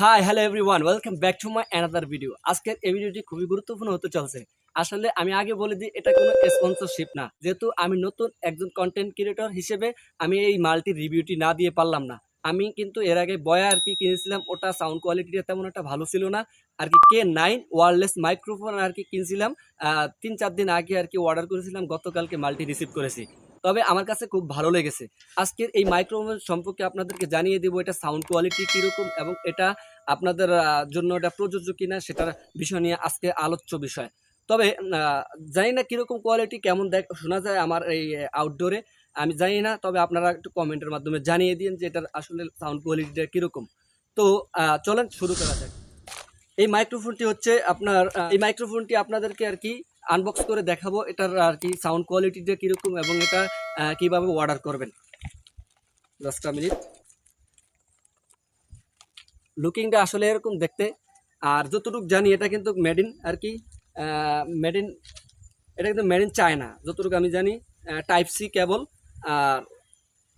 Hi hello everyone welcome back to my another video আজকের এই ভিডিওটি খুবই গুরুত্বপূর্ণ হতে চলছে। আসলে আমি আগে বলে দিই, এটা কোনো স্পন্সরশিপ না। যেহেতু আমি নতুন একজন কন্টেন্ট ক্রিয়েটর হিসেবে আমি এই মাল্টির রিভিউটি না দিয়ে পারলাম না। আমি কিন্তু এর আগে বয়া আর কি কিনেছিলাম, ওটা সাউন্ড কোয়ালিটিটা তেমন একটা ভালো ছিল না। আর কি কে নাইন ওয়ারলেস মাইক্রোফোন আর কি কিনছিলাম। তিন চার দিন আগে আর কি অর্ডার করেছিলাম, গতকালকে মাল্টি রিসিভ করেছি। তবে আমার কাছে খুব ভালো লেগেছে। আজকের এই মাইক্রোফোন সম্পর্কে আপনাদেরকে জানিয়ে দেবো, এটা সাউন্ড কোয়ালিটি কীরকম এবং এটা আপনাদের জন্য এটা প্রযোজ্য কিনা সেটার বিষয় নিয়ে আজকে আলোচ্য বিষয়। তবে জানি না কীরকম কোয়ালিটি কেমন দেখ, শোনা যায় আমার এই আউটডোরে আমি জানি না, তবে আপনারা একটু কমেন্টের মাধ্যমে জানিয়ে দিন যে এটার আসলে সাউন্ড কোয়ালিটিটা কীরকম। তো চলেন শুরু করা যাক। এই মাইক্রোফোনটি হচ্ছে আপনার এই মাইক্রোফোনটি আপনাদেরকে আর কি আনবক্স করে দেখাবো এটার আর কি সাউন্ড কোয়ালিটিটা কীরকম এবং এটা কীভাবে অর্ডার করবেন। দশটা মিনিট লুকিংটা আসলে এরকম দেখতে। আর যতটুকু জানি এটা কিন্তু মেড ইন আর কি মেড ইন এটা কিন্তু মেড ইন চায়না যতটুকু আমি জানি টাইপ সি কেবল আর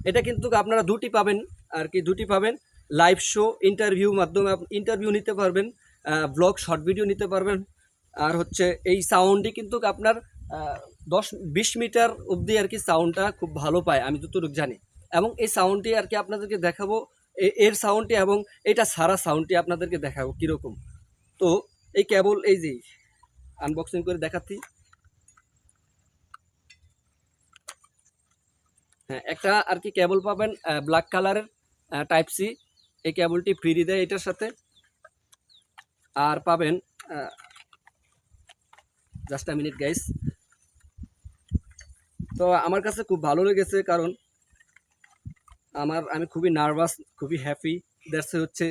এটা কিন্তু আপনারা দুটি পাবেন, আর কি দুটি পাবেন। লাইভ শো ইন্টারভিউ মাধ্যমে ইন্টারভিউ নিতে পারবেন ব্লগ শর্ট ভিডিও নিতে পারবেন। আর হচ্ছে এই সাউন্ডই কিন্তু আপনার দশ, বিশ মিটার অবধি আর কি সাউন্ডটা খুব ভালো পায়, আমি যতটুকু জানি। এবং এই সাউন্ডটি আর কি আপনাদেরকে দেখাবো এর সাউন্ডটি এবং এটা সারা সাউন্ডটি আপনাদেরকে দেখাবো কীরকম। তো এই কেবল, এই যে আনবক্সিং করে দেখাচ্ছি। হ্যাঁ একটা আর কি কেবল পাবেন ব্ল্যাক কালারের টাইপ সি এই কেবলটি ফ্রি দেয় এটার সাথে। আর পাবেন জাস্ট মিনিট গাইস তো আমার কাছে খুব ভালো লেগেছে কারণ আমার, আমি খুবই নার্ভাস খুবই হ্যাপি দ্যাটস হচ্ছে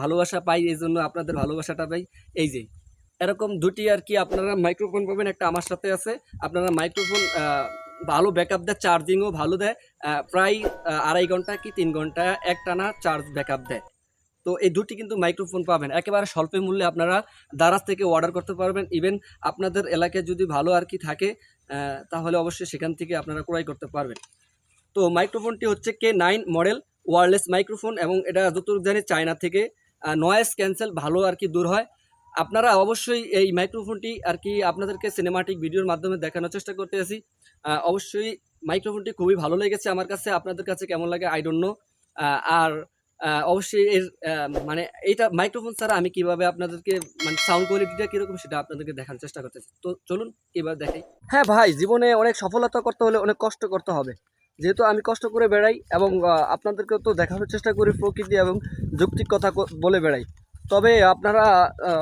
ভালোবাসা পাই এই জন্য আপনাদের ভালোবাসাটা পাই। এই যে, এরকম দুটি আর কি আপনারা মাইক্রোফোন পাবেন। একটা আমার সাথে আছে। আপনারা মাইক্রোফোন ভালো ব্যাকআপ দেয় চার্জিংও ভালো দেয়। প্রায় আড়াই ঘণ্টা কি তিন ঘণ্টা একটানা চার্জ ব্যাকআপ দেয়। তো এই দুটি কিন্তু মাইক্রোফোন পাবেন। একেবারে স্বল্প মূল্যে আপনারা দারাজ থেকে অর্ডার করতে পারবেন। ইভেন আপনাদের এলাকায় যদি ভালো আর কি থাকে তাহলে অবশ্যই সেখান থেকে আপনারা ক্রয় করতে পারবেন। তো মাইক্রোফোনটি হচ্ছে K nine model wireless microphone এবং এটা যতটুকু জানি চায়না থেকে। নয়েস ক্যান্সেল ভালো আর কি দূর হয়। আপনারা অবশ্যই এই মাইক্রোফোনটি আর কি আপনাদেরকে সিনেমাটিক ভিডিওর মাধ্যমে দেখানোর চেষ্টা করতে আছি। অবশ্যই মাইক্রোফোনটি খুবই ভালো লেগেছে আমার কাছে। আপনাদের কাছে কেমন লাগে? আই ডোন্ট নো আর অবশ্যই এর মানে এইটা মাইক্রোফোন ছাড়া আমি কীভাবে আপনাদেরকে মানে সাউন্ড কোয়ালিটিটা কীরকম সেটা আপনাদেরকে দেখার চেষ্টা করতেছি। তো চলুন, এবার দেখাই হ্যাঁ ভাই, জীবনে অনেক সফলতা করতে হলে অনেক কষ্ট করতে হবে। যেহেতু আমি কষ্ট করে বেড়াই এবং আপনাদেরকে তো দেখানোর চেষ্টা করি প্রকৃতি এবং যৌক্তিক কথা বলে বেড়াই। তবে আপনারা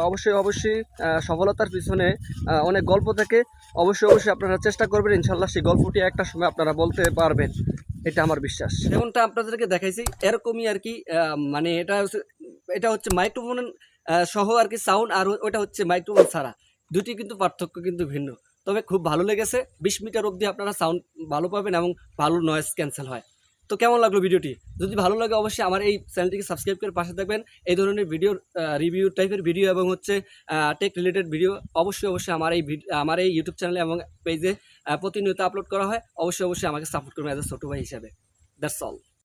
অবশ্যই অবশ্যই সফলতার পিছনে অনেক গল্প থাকে। অবশ্যই অবশ্যই আপনারা চেষ্টা করবেন। ইনশাল্লাহ সেই গল্পটি একটা সময় আপনারা বলতে পারবেন। এটা আমার বিশ্বাস। যেমনটা আপনাদেরকে দেখাইছি, এরকমই আর কি মানে এটা এটা হচ্ছে মাইক্রোফোন সহ আর কি সাউন্ড, আর ওটা হচ্ছে মাইক্রোফোন ছাড়া। দুটি কিন্তু পার্থক্য কিন্তু ভিন্ন। তবে খুব ভালো লেগেছে। বিশ মিটার অবধি আপনারা সাউন্ড ভালো পাবেন এবং ভালো নয়েজ ক্যান্সেল হয়। তো কেমন লাগল ভিডিওটি? যদি ভালো লাগে অবশ্যই আমার এই চ্যানেলটিকে সাবস্ক্রাইব করে পাশে থাকবেন। এই ধরনের ভিডিও রিভিউ টাইপের ভিডিও এবং হচ্ছে টেক রিলেটেড ভিডিও অবশ্যই অবশ্যই আমার এই আমার এই ইউটিউব চ্যানেলে এবং পেজে প্রতিনিয়ত আপলোড করা হয়। অবশ্যই অবশ্যই আমাকে সাপোর্ট করবেন অ্যাজ এ ছোটো ভাই হিসাবে। That's all